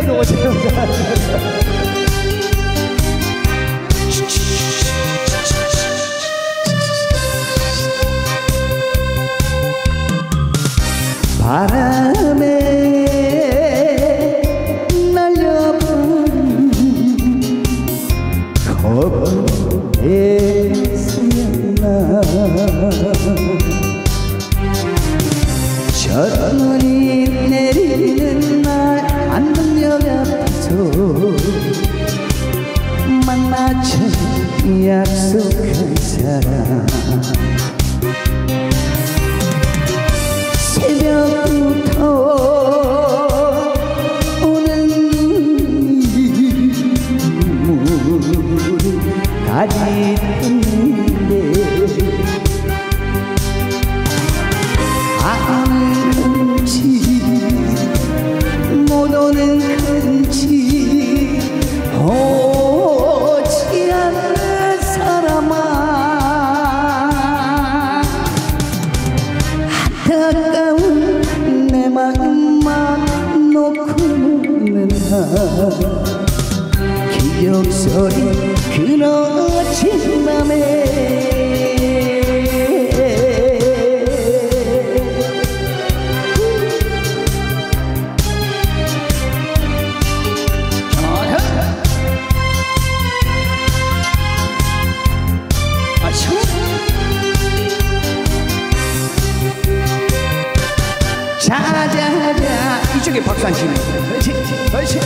이제라도 오세요. 바람에 날려버린 거북의 수나 첫눈이 내리는 새벽부터 오는 눈물이 가 기억 소리 그너진 밤에 아, 자자자 이쪽에 박수 안 치네 그렇지 그렇지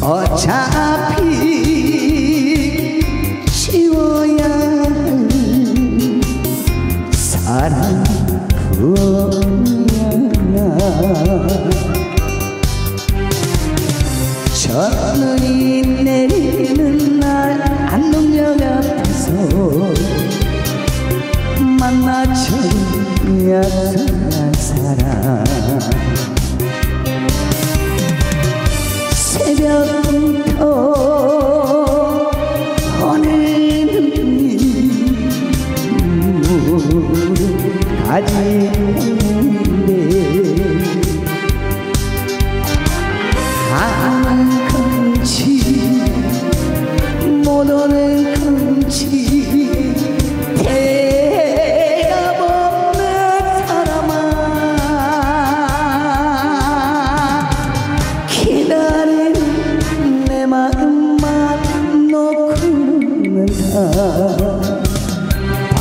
어차피 지워야 할 사랑 부어나 첫눈이 내리는 날 안동역 앞에서 만나쳐 약속한 사람 가지는데 아는 건지 못 오는 건지 대답 없는 사람아 기다리는 내 마음만 놓고 는 다. 밤이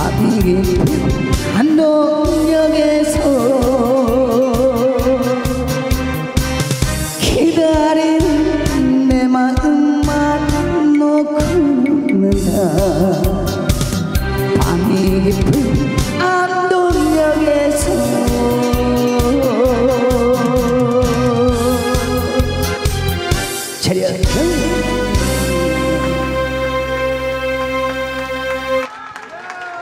깊은 한동역에서 기다리는 내 마음만 놓고 는 다. 밤이 깊은 안동역에서 차렷